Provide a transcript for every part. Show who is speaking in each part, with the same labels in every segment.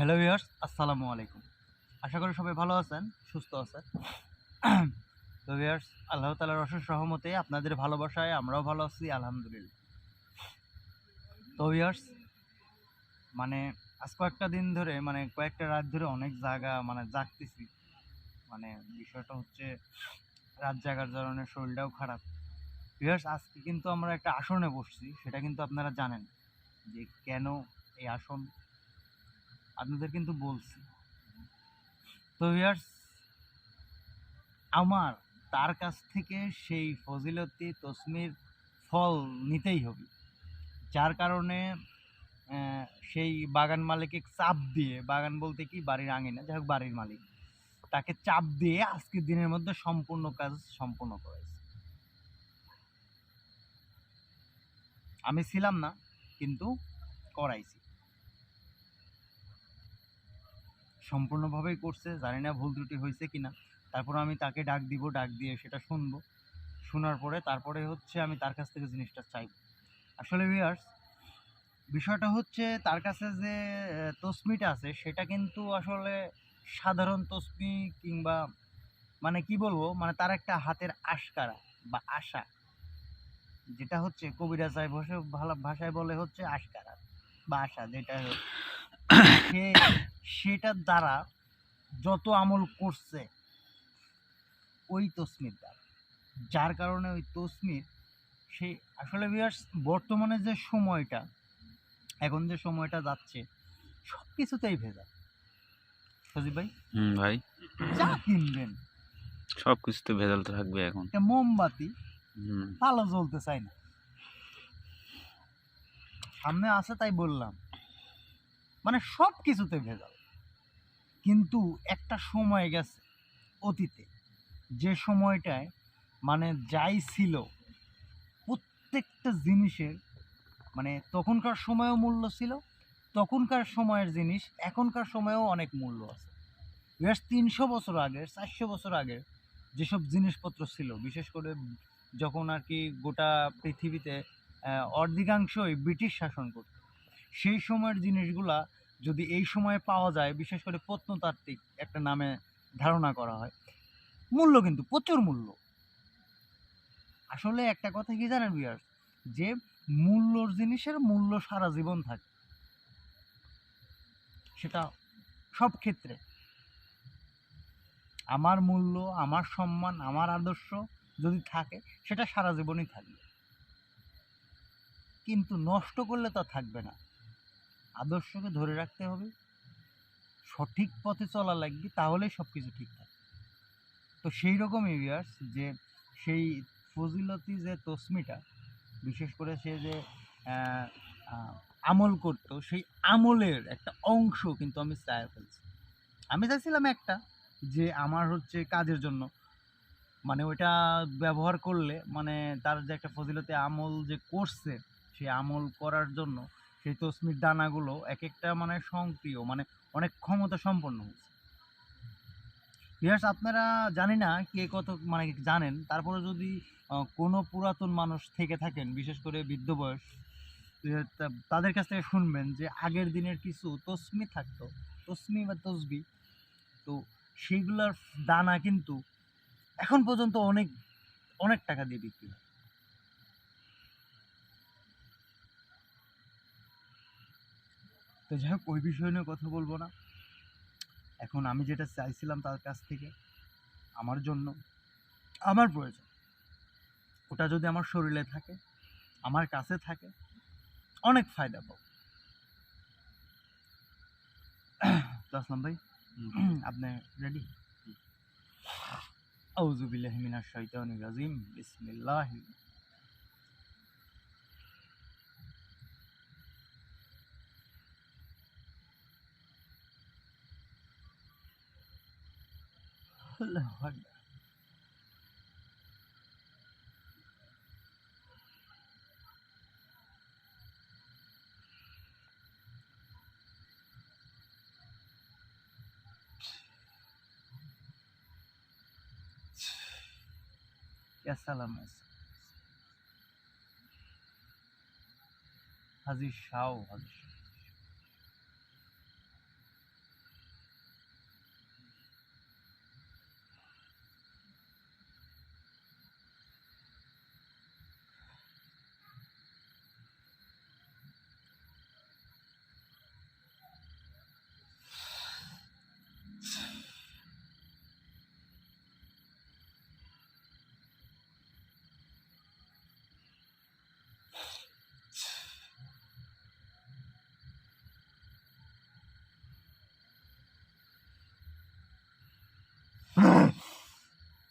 Speaker 1: Hello viewers, আসসালামু আলাইকুম। আশা করি সবাই ভালো আছেন, সুস্থ আছেন। তো ভিউয়ার্স, আল্লাহ তালার অশেষ সহমতে আপনাদের ভালোবাসায় আমরাও ভালো আছি, আলহামদুলিল্লাহ। তো ভিউয়ার্স মানে আজ কয়েকটা দিন ধরে মানে কয়েকটা রাত ধরে অনেক জায়গা মানে জাগতেছি। মানে বিষয়টা হচ্ছে, রাত জাগার কারণে শরীরটাও খারাপ। ভিউয়ার্স, আজকে কিন্তু আমরা একটা আসনে বসছি, সেটা কিন্তু আপনারা জানেন যে কেন এই আসন আপনাদের কিন্তু বলছি। তো ভিউয়ার্স আমার, তার কাছ থেকে সেই ফজিলতি তসমির ফল নিতেই হবে। যার কারণে সেই বাগান মালিককে চাপ দিয়ে, বাগান বলতে কি, বাড়ির আঙিনা, যাই হোক বাড়ির মালিক, তাকে চাপ দিয়ে আজকের দিনের মধ্যে সম্পূর্ণ কাজ সম্পূর্ণ করেছে। আমি ছিলাম না, কিন্তু করাইছি। সম্পূর্ণভাবেই করছে, জানি না ভুল ত্রুটি হয়েছে কিনা। তারপর আমি তাকে ডাক দিব, ডাক দিয়ে সেটা শুনব। শোনার পরে তারপরে হচ্ছে আমি তার কাছ থেকে জিনিসটা চাইব। আসলে ভিউয়ার্স বিষয়টা হচ্ছে তার কাছে যে তসমিটা আছে, সেটা কিন্তু আসলে সাধারণ তসমি কিংবা মানে কি বলব মানে তার একটা হাতের আশকারা বা আশা। যেটা হচ্ছে কবিরাজায় বসে ভালো ভাষায় বলে হচ্ছে আশকারা বা আশা, যেটা সে সেটার দ্বারা যত আমল করছে ওই তসমির দ্বারা। যার কারণে ওই তসমির সে আসলে বিয়ার্স বর্তমানে যে সময়টা এখন যে সময়টা যাচ্ছে সব কিছুতেই ভেজা সজীব ভাই?
Speaker 2: হুম ভাই।
Speaker 1: যা কিনবেন।
Speaker 2: সব কিছুতে ভেজাল তো থাকবে এখন।
Speaker 1: মোমবাতি
Speaker 2: হুম।
Speaker 1: ভালো জ্বলতে চায় না। সামনে আছে তাই বললাম। মানে সব কিছুতে ভেজাল। কিন্তু একটা সময় গেছে অতীতে। যে সময়টায় মানে যাই ছিল, প্রত্যেকটা জিনিসের মানে তখনকার সময়ও মূল্য ছিল, তখনকার সময়ের জিনিস, এখনকার সময়েও অনেক মূল্য আছে। বেশ তিনশো বছর আগের, চারশো বছর আগের যেসব জিনিসপত্র ছিল, বিশেষ করে যখন আর কি গোটা পৃথিবীতে অর্ধেকাংশই ব্রিটিশ শাসন করত। সেই সময়ের জিনিসগুলা যদি এই সময়ে পাওয়া যায়, বিশেষ করে প্রত্নতাত্ত্বিক একটা নামে ধারণা করা হয়, মূল্য কিন্তু প্রচুর মূল্য। আসলে একটা কথা কি জানেন বিয়ার যে মূল্যর জিনিসের মূল্য সারা জীবন থাকে। সেটা সব ক্ষেত্রে। আমার মূল্য, আমার সম্মান, আমার আদর্শ যদি থাকে, সেটা সারা জীবনই থাকবে। কিন্তু নষ্ট করলে তো থাকবে না। আদর্শকে ধরে রাখতে হবে, সঠিক পথে চলা লাগবে, তাহলেই সব কিছু ঠিক থাকে তো সেই রকম এরিয়ার্স যে সেই ফজিলতি যে তসমিটা, বিশেষ করে সে যে আমল করতো, সেই আমলের একটা অংশ কিন্তু আমি চাই ফেলছি। আমি চাইছিলাম একটা যে আমার হচ্ছে কাজের জন্য। মানে ওইটা ব্যবহার করলে মানে তার যে একটা ফজিলতে আমল যে করছে, সেই আমল করার জন্য সেই তসমির দানাগুলো এক একটা মানে সক্রিয় মানে অনেক ক্ষমতা সম্পন্ন হয়েছে। ইয়ার্স আপনারা জানি না কে কত মানে জানেন, তারপরে যদি কোনো পুরাতন মানুষ থেকে থাকেন, বিশেষ করে বৃদ্ধ বয়স তাদের কাছ থেকে শুনবেন যে আগের দিনের কিছু তসমি থাকতো তসমি বা তসবি। তো সেইগুলার দানা কিন্তু এখন পর্যন্ত অনেক অনেক টাকা দিয়ে বিক্রি হয়। তো যাই হোক ওই বিষয় নিয়ে কথা বলব না। এখন আমি যেটা চাইছিলাম তার কাছ থেকে আমার জন্য আমার প্রয়োজন। ওটা যদি আমার শরীরে থাকে আমার কাছে থাকে অনেক ফায়দা পাবো। তো আসলাম ভাই আপনি রেডি আউযু বিল্লাহি মিনাশ শাইতানির রাজিম বিসমিল্লাহ olha. E essa lamassa? Razichal, chau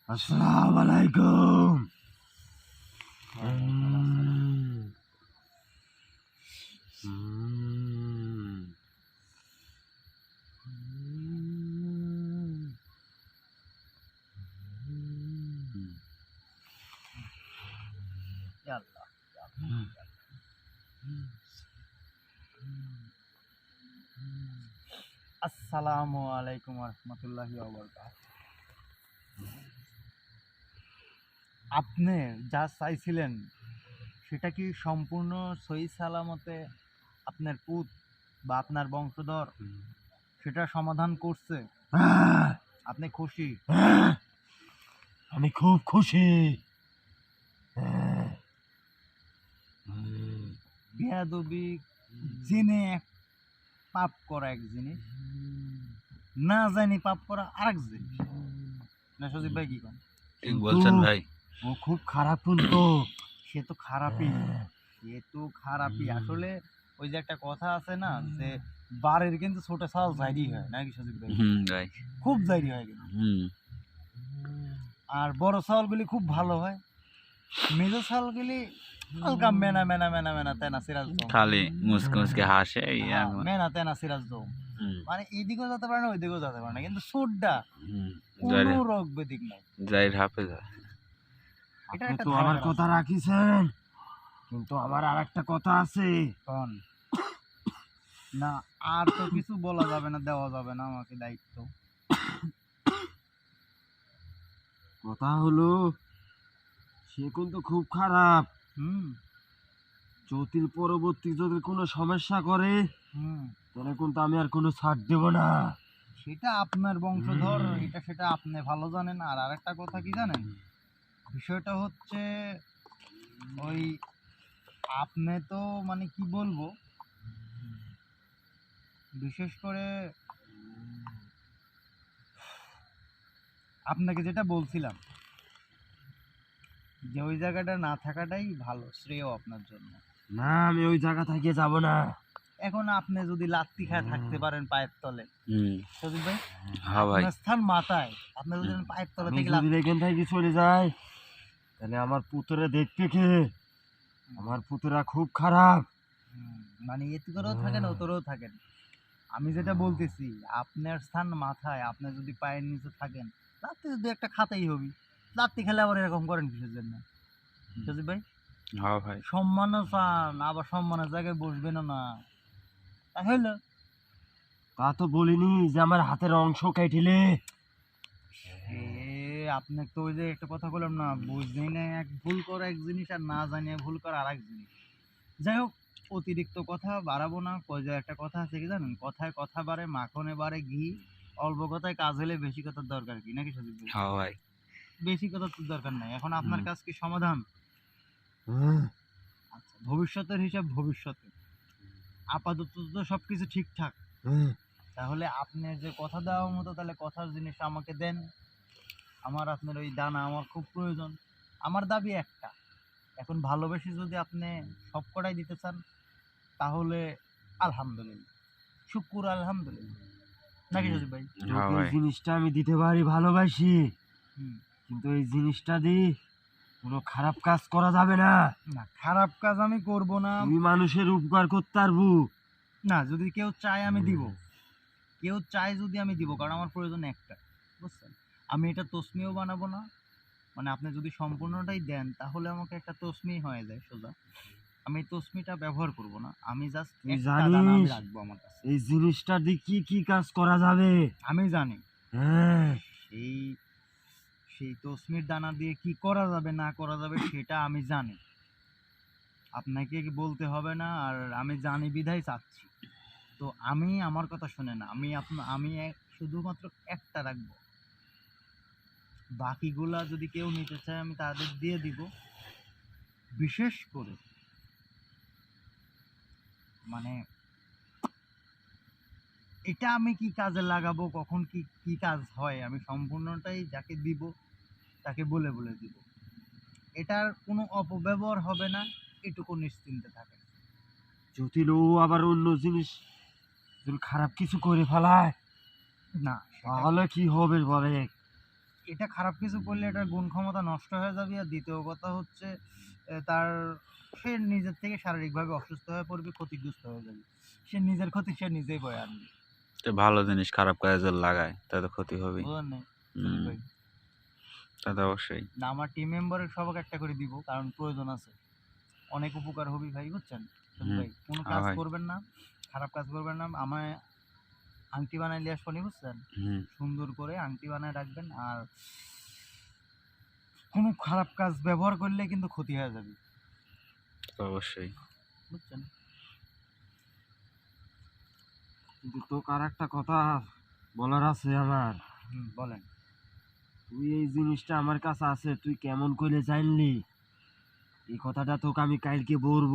Speaker 3: আসসালামু আলাইকুম
Speaker 1: ইয়া আল্লাহ, ইয়া আল্লাহ। আসসালামু আলাইকুম রহমতুল্লাহি আপনি যা চাইছিলেন সেটা কি সম্পূর্ণ সহি সালামতে আপনার পুত বা আপনার বংশধর সেটা সমাধান করছে? আপনি খুশি?
Speaker 3: আমি খুব খুশি।
Speaker 1: বেয়াদবি জেনে এক পাপ করা এক জিনিস না জানি পাপ করা আরেক জিনিস। না সজীব ভাই কি
Speaker 2: ঠিক বলছেন ভাই।
Speaker 3: ও খুব খারাপ কিন্তু
Speaker 1: সে তো খারাপই। সে তো খারাপই। আসলে ওই যে একটা কথা আছে না যে বারের কিন্তু ছোট চাল জাইরি হয় নাকি সজীব ভাই? খুব জাইরি হয় কিন্তু।
Speaker 2: হুম।
Speaker 1: আর বড় চাউলগুলি খুব ভালো হয়। মেজো চাউলগুলি হালকা মেনা মেনা মেনা মেনা তেনা সিরাজ
Speaker 2: খালি মুসকে মুসকে হাসে
Speaker 1: হ্যাঁ, মেনা তেনা সিরাজ দম। মানে এইদিকেও যেতে পারে না ওইদিকেও যেতে পারে না। কিন্তু সুরটা
Speaker 2: হুম।
Speaker 1: কোনো রোগ বেদিক নাই
Speaker 2: জাইর হাফেজ হয়।
Speaker 3: তো আমার কথা রাখিছেন। কিন্তু আমার আর একটা কথা আছে।
Speaker 1: কন? না আর তো কিছু বলা যাবে না দেওয়া যাবে না আমাকে দায়িত্ব।
Speaker 3: কথা হলো সে কিন্তু খুব খারাপ।
Speaker 1: হুম।
Speaker 3: জ্যোতির পরবর্তী যদি কোনো সমস্যা করে
Speaker 1: হুম।
Speaker 3: তাহলে কিন্তু আমি আর কোনো ছাড় দেব না।
Speaker 1: সেটা আপনার বংশধর এটা সেটা আপনি ভালো জানেন। আর আরেকটা কথা কি জানেন? বিষয়টা হচ্ছে ওই আপনি তো মানে কি বলব? বিশেষ করে আপনাকে যেটা বলছিলাম যে ওই জায়গাটা না থাকাটাই ভালো শ্রেয় আপনার জন্য।
Speaker 3: না আমি ওই জায়গা থেকে যাব না।
Speaker 1: এখন আপনি যদি লাত্তি খায় থাকতে পারেন পায়ের তলে।
Speaker 2: হুম।
Speaker 1: সজীব ভাই
Speaker 2: হ্যাঁ ভাই।
Speaker 1: স্থান মাথায় আপনি যদি পায়ের তলে থেকে
Speaker 3: যদি এখান থেকে চলে যাই তাহলে আমার পুত্রে দেখবে কে? আমার পুতরা খুব খারাপ।
Speaker 1: মানে এতে করেও থাকেন ওতরেও থাকেন। আমি যেটা বলতেছি আপনার স্থান মাথায় আপনি যদি পায়ের নিচে থাকেন রাত্রে যদি একটা খাতাই হবি রাত্রি খেলে আবার এরকম করেন কিসের জন্য? সজীব ভাই?
Speaker 2: হ্যাঁ ভাই।
Speaker 1: সম্মানও চান আবার সম্মানের জায়গায় বসবেনও না। তা হইল
Speaker 3: তা তো বলিনি যে আমার হাতের অংশ কেটিলে
Speaker 1: আপনি তো ওই যে একটা কথা বললাম না বুঝলি না এক ভুল করা এক জিনিস আর না জানিয়ে ভুল করা আর এক জিনিস। যাই হোক অতিরিক্ত কথা বাড়াবো না কই যে একটা কথা আছে কি জানেন? কথায় কথা বাড়ে মাখনে বাড়ে ঘি অল্প কথায় কাজ হলে বেশি কথার দরকার কি? নাকি সজিব ভাই?
Speaker 2: হ্যাঁ ভাই।
Speaker 1: বেশি কথার তো দরকার নাই। এখন আপনার। কাজ কি সমাধান? আচ্ছা ভবিষ্যতের হিসাব ভবিষ্যতে। আপাতত তো সব কিছু ঠিকঠাক তাহলে আপনি যে কথা দেওয়ার মতো তাহলে কথার জিনিস আমাকে দেন। আমার আপনার ওই দানা আমার খুব প্রয়োজন। আমার দাবি একটা। এখন ভালোবেসে যদি আপনি সব কটাই দিতে চান তাহলে আলহামদুলিল্লাহ। শুকুর আলহামদুলিল্লাহ। নাকি। সজিব ভাই?
Speaker 2: হ্যাঁ
Speaker 3: এই জিনিসটা আমি দিতে পারি ভালোবাসি। কিন্তু এই জিনিসটা দি কোনো খারাপ কাজ করা যাবে না।
Speaker 1: না খারাপ কাজ আমি করব না।
Speaker 3: তুমি মানুষের উপকার করতে পারব।
Speaker 1: না যদি কেউ চায় আমি দিব। কেউ চায় যদি আমি দিব কারণ আমার প্রয়োজন একটা। বুঝছেন? আমি এটা তসমিও বানাবো না। মানে আপনি যদি সম্পূর্ণটাই দেন তাহলে আমাকে একটা তসমি হয়ে যায় সোজা। আমি তসমিটা ব্যবহার করব না। আমি জাস্ট একটা দানা আমি? রাখব আমার কাছে।
Speaker 3: এই জিনিসটা দিয়ে কি কি কাজ করা যাবে?
Speaker 1: আমি জানি।
Speaker 3: হ্যাঁ।
Speaker 1: সেই সেই তসমির দানা দিয়ে কি করা যাবে না করা যাবে সেটা আমি জানি। আপনাকে কি বলতে হবে না আর আমি জানি বিধায় চাচ্ছি। তো আমি আমার কথা শুনে না। আমি আপনা আমি শুধুমাত্র একটা রাখব। বাকিগুলা যদি কেউ নিতে চায় আমি তাদের দিয়ে দিব। বিশেষ করে মানে এটা আমি কি কাজে লাগাবো কখন কি কি কাজ হয় আমি সম্পূর্ণটাই যাকে দিব তাকে বলে বলে দিব। এটার কোনো অপব্যবহার হবে না এটুকু নিশ্চিন্তে থাকে।
Speaker 3: যদি ও আবার অন্য জিনিস যদি খারাপ কিছু করে ফেলায়
Speaker 1: না
Speaker 3: তাহলে কি হবে বলে
Speaker 1: এটা খারাপ কিছু করলে এটার গুণ ক্ষমতা নষ্ট হয়ে যাবে। আর দ্বিতীয় কথা হচ্ছে তার সে নিজের থেকে শারীরিকভাবে অসুস্থ হয়ে পড়বে ক্ষতিগ্রস্ত হয়ে যাবে। সে নিজের ক্ষতি সে নিজেই বয়ে আনবে।
Speaker 2: তো ভালো জিনিস খারাপ কাজে লাগায় তাতে ক্ষতি হবে তা তো অবশ্যই।
Speaker 1: না আমার টিম মেম্বারের সবাইকে একটা করে দিব কারণ প্রয়োজন আছে। অনেক উপকার হবে ভাই বুঝছেন? ভাই কোনো কাজ করবেন না খারাপ কাজ করবেন না। আমায় আংটি বানাই লিয়ে আসবনি বুঝছেন? সুন্দর করে আংটি বানায় রাখবেন আর কোনো খারাপ কাজ ব্যবহার করলে কিন্তু ক্ষতি হয়ে যাবে।
Speaker 2: অবশ্যই।
Speaker 1: বুঝছেন?
Speaker 3: কিন্তু তোকে আর একটা কথা বলার আছে আমার।
Speaker 1: বলেন।
Speaker 3: তুই এই জিনিসটা আমার কাছে আছে তুই কেমন করে জানলি? এই কথাটা তোকে আমি কালকে বলব।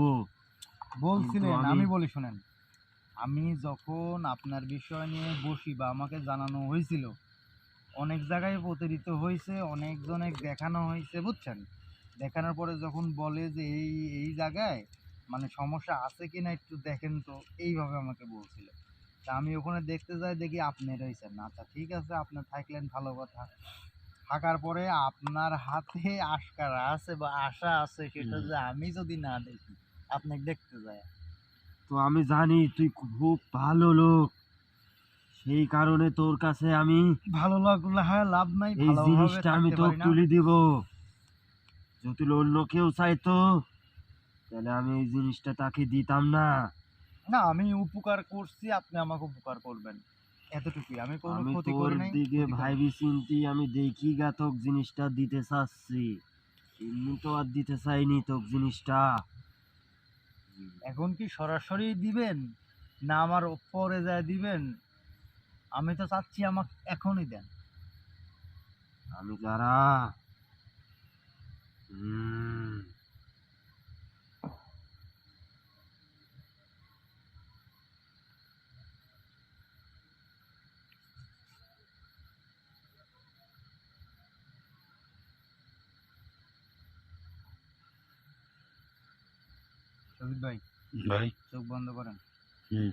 Speaker 1: বলছিলেন
Speaker 3: আমি
Speaker 1: বলি শুনেন। আমি যখন আপনার বিষয় নিয়ে বসি বা আমাকে জানানো হয়েছিল অনেক জায়গায় প্রতারিত হয়েছে অনেকজনে দেখানো হয়েছে বুঝছেন? দেখানোর পরে যখন বলে যে এই এই জায়গায় মানে সমস্যা আছে কি না একটু দেখেন তো এইভাবে আমাকে বলছিল। তা আমি ওখানে দেখতে যাই দেখি আপনি রয়েছেন। আচ্ছা ঠিক আছে আপনি থাকলেন ভালো কথা। থাকার পরে আপনার হাতে আশকারা আছে বা আশা আছে সেটা যে আমি যদি না দেখি আপনাকে দেখতে যায়
Speaker 3: তো আমি জানি তুই খুব ভালো লোক। সেই কারণে তোর কাছে আমি
Speaker 1: ভালো লাগলে হ্যাঁ লাভ নাই
Speaker 3: এই জিনিসটা আমি তোকে তুলে দিব। যদি অন্য কেউ চাইতো তাহলে আমি এই জিনিসটা তাকে দিতাম না।
Speaker 1: না আমি উপকার করছি আপনি আমাকে উপকার করবেন। এতটুকুই আমি কোনো ক্ষতি করি নাই
Speaker 3: দিকে ভাইবি চিন্তি আমি দেখি গা তোক জিনিসটা দিতে চাচ্ছি। এমনি তো আর দিতে চাইনি তোক জিনিসটা।
Speaker 1: এখন কি সরাসরি দিবেন? না আমার পরে যায় দিবেন? আমি তো চাচ্ছি আমাকে এখনই দেন।
Speaker 3: আমি যারা হুম,
Speaker 1: সবিত ভাই
Speaker 2: ভাই
Speaker 1: চোখ বন্ধ করেন
Speaker 2: হুম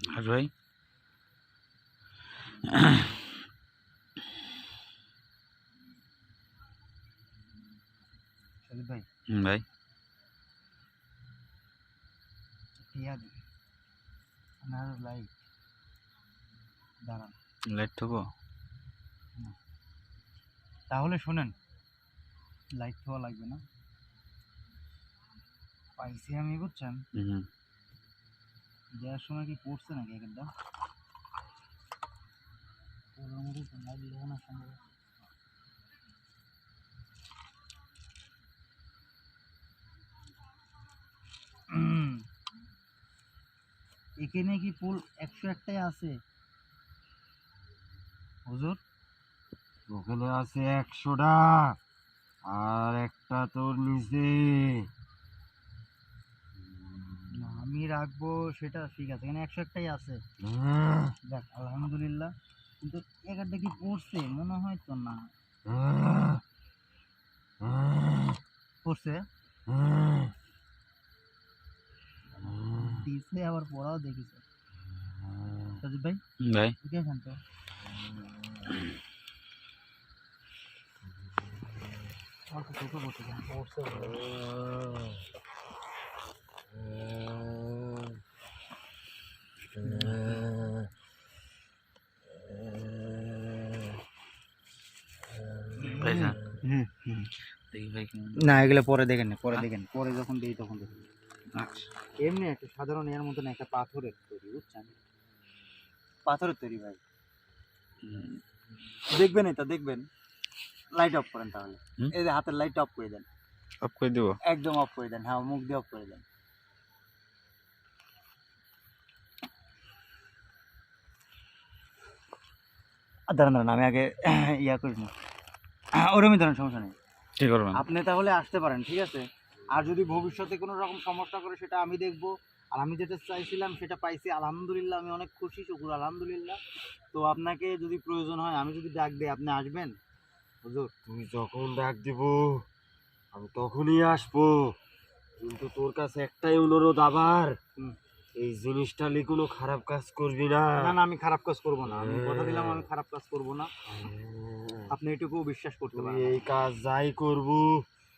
Speaker 2: আর ভাই
Speaker 1: ভাই।
Speaker 2: হুম, ভাই।
Speaker 1: টিয়া আপনার লাইট দাঁড়ান।
Speaker 2: লাইট থবো?
Speaker 1: তাহলে শোনেন লাইট খাওয়া লাগবে না। পাইছি আমি বুঝছেন? দেওয়ার সময় কি পড়ছে নাকি একটা লাইট লাগানোর সম্ভব এখানে কি ফুল একশো একটাই আছে? হুজুর?
Speaker 3: ওখানে আছে একশোটা আর একটা তোর নিচে।
Speaker 1: আমি রাখব সেটা ঠিক আছে এখানে একশো একটাই আছে।
Speaker 3: হ্যাঁ,
Speaker 1: দেখ আলহামদুলিল্লাহ। কিন্তু এখানটা কি পড়ছে? মনে হয় তো না।
Speaker 3: হ্যাঁ, হ্যাঁ,
Speaker 1: পড়ছে?
Speaker 3: হ্যাঁ,
Speaker 1: দিছে আবার পড়াও দেখিছে।
Speaker 3: হ্যাঁ।
Speaker 1: ভাই?
Speaker 2: ভাই।
Speaker 1: এখান তো অল্প না এগুলো পরে দেখেন না পরে দেখেন পরে যখন দিই তখন দেখেন এমনি একটা সাধারণ এর মতন একটা পাথরের তৈরি বুঝছেন? পাথরের তৈরি ভাই। দেখবেন এটা দেখবেন। লাইট অফ করেন তাহলে। এই যে হাতের লাইট অফ করে দেন।
Speaker 2: অফ করে দিব?
Speaker 1: একদম অফ করে দেন হ্যাঁ মুখ দিয়ে অফ করে দেন। দাঁড়ান দাঁড়ান আমি আগে ইয়া করি না ওরমই ধরেন সমস্যা নেই।
Speaker 2: কি করবেন?
Speaker 1: আপনি তাহলে আসতে পারেন ঠিক আছে? আর যদি ভবিষ্যতে কোনো রকম সমস্যা করে সেটা আমি দেখব। আর আমি যেটা চাইছিলাম সেটা পাইছি। আলহামদুলিল্লাহ আমি অনেক খুশি শুকুর আলহামদুলিল্লাহ। তো আপনাকে যদি প্রয়োজন হয় আমি যদি ডাক দিই আপনি আসবেন? হুজুর?
Speaker 3: তুমি যখন ডাক দিব আমি তখনই আসব। কিন্তু তোর কাছে একটাই অনুরোধ আবার এই জিনিসটা নিয়ে কোনো খারাপ কাজ করবি না।
Speaker 1: না না আমি খারাপ কাজ করব না। আমি কথা দিলাম আমি খারাপ কাজ করব না।
Speaker 3: হ্যাঁ।
Speaker 1: আপনি এটুকু বিশ্বাস করতে পারেন
Speaker 3: এই কাজ যাই করব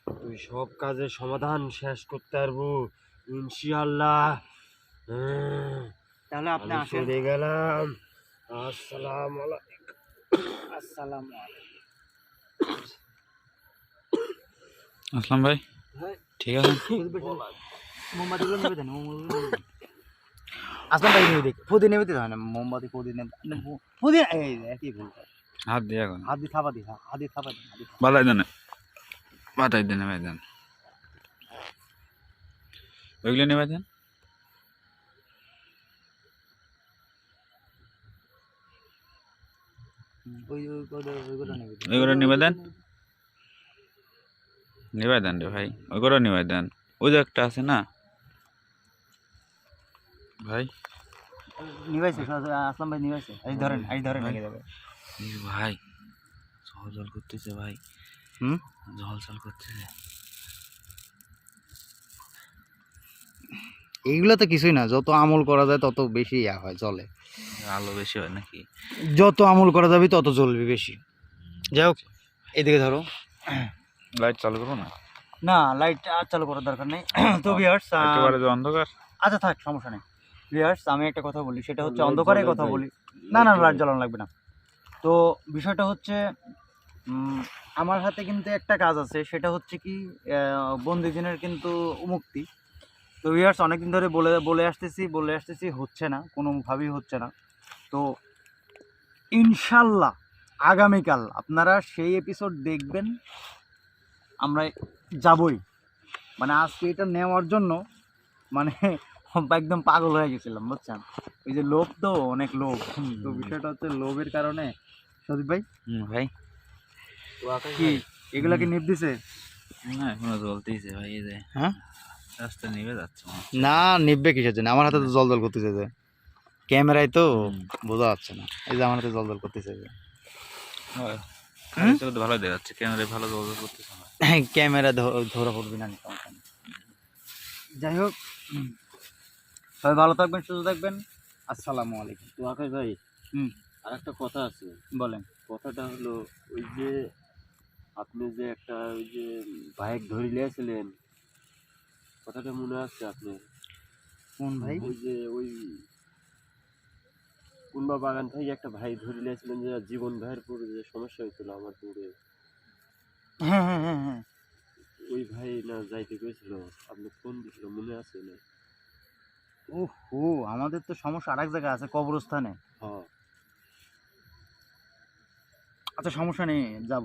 Speaker 3: তুই সব কাজের সমাধান শেষ করতে পারব ইনশাআল্লাহ। হ্যাঁ।
Speaker 1: তাহলে আপনি আসেন।
Speaker 3: চলে গেলাম। আসসালাম
Speaker 1: আসসালামু
Speaker 2: আসলাম ভাই।
Speaker 1: হ্যাঁ।
Speaker 2: ঠিক আছে।
Speaker 1: মোমবাতিগুলো নেবে দেন মোমবাতিগুলো নেবে দেন। আসলাম ভাই নেবে দেখ। ফুদি নেবে দিতে হয় না মোমবাতি ফুদি নেবে। ফুদি এই একই ভুল।
Speaker 2: হাত দিয়ে এখন।
Speaker 1: হাত দিয়ে থাপা দি হ্যাঁ, হাত দিয়ে থাপা দি
Speaker 2: বালাই দেন। বাতাই দেন ওইগুলো নেবে দেন।
Speaker 1: ওইগুলো নেবে দিন।
Speaker 2: নেবে দেন রে ভাই ওইগুলো নেবে দেন। ওই যে একটা আছে না? ভাই।
Speaker 1: নিবাইছে আসলাম ভাই নিবাইছে এই ধরেন এই ধরেন
Speaker 2: ভাই।
Speaker 1: লেগে যাবে।
Speaker 2: এই ভাই জল জল করতেছে ভাই।
Speaker 1: হুম?
Speaker 2: জল করতেছে
Speaker 1: এইগুলো তো কিছুই না যত আমল করা যায় তত বেশি ইয়া হয় চলে
Speaker 2: আলো বেশি হয় নাকি?
Speaker 1: যত আমল করা যাবে তত জ্বলবে বেশি। যাই হোক এদিকে ধরো।
Speaker 2: লাইট চালু করব না?
Speaker 1: না লাইট আর চালু করার দরকার নেই। তো ভিউয়ার্স
Speaker 2: একেবারে যে অন্ধকার।
Speaker 1: আচ্ছা থাক সমস্যা নেই। ভিউয়ার্স আমি একটা কথা বলি সেটা হচ্ছে অন্ধকারে কথা বলি। না না লাইট জ্বালানো লাগবে না। তো বিষয়টা হচ্ছে আমার হাতে কিন্তু একটা কাজ আছে সেটা হচ্ছে কি আহ, বন্দিজনের কিন্তু মুক্তি। তো ভিউয়ার্স অনেকদিন ধরে বলে বলে আসতেছি বলে আসতেছি হচ্ছে না কোনোভাবেই হচ্ছে না। তো ইনশাল্লাহ আগামীকাল আপনারা সেই এপিসোড দেখবেন আমরা যাবই। মানে আজকে এটা নেওয়ার জন্য মানে একদম পাগল হয়ে গেছিলাম বুঝছেন? ওই যে লোভ তো অনেক লোভ। তো বিষয়টা হচ্ছে লোভের কারণে। সদীপ ভাই?
Speaker 2: ভাই।
Speaker 1: কি? এগুলা কি নিপ দিছে?
Speaker 2: না এখনও জ্বলতেইছে ভাই এই যে
Speaker 1: হ্যাঁ?
Speaker 2: রাস্তা নিভে যাচ্ছে
Speaker 1: না নিববে কিসের জন্য? আমার হাতে তো জল জল করতেছে যে। ক্যামেরায় তো বোঝা যাচ্ছে না। এই যে আমার হাতে জল জল করতেছে যে।
Speaker 2: হয়। ভালো দেখা যাচ্ছে ক্যামেরায় ভালো জল জল করতেছে না
Speaker 1: ক্যামেরা ধরা পড়বি না যাই হোক। সবাই ভালো থাকবেন সুস্থ থাকবেন। আসসালামু আলাইকুম।
Speaker 3: তো আকাশ ভাই
Speaker 1: হুম।
Speaker 3: আর একটা কথা আছে।
Speaker 1: বলেন।
Speaker 3: কথাটা হলো ওই যে আপনি যে একটা ওই যে বাইক ধরে নিয়েছিলেন কথাটা মনে আছে আপনার?
Speaker 1: কোন ভাই?
Speaker 3: ওই যে ওই কুনবা বাগান থেকে একটা ভাই ধরে নিয়েছিলেন যে জীবন ভাইয়ের পরে যে সমস্যা হয়েছিল আমার দূরে
Speaker 1: হ্যাঁ হ্যাঁ হ্যাঁ হ্যাঁ।
Speaker 3: ওই ভাই না যাইতে গেছিল আপনি ফোন দিছিল মনে আছে না?
Speaker 1: ওহো আমাদের তো সমস্যা আরেক জায়গায় আছে কবরস্থানে।
Speaker 3: হ্যাঁ।
Speaker 1: আচ্ছা সমস্যা নেই যাব।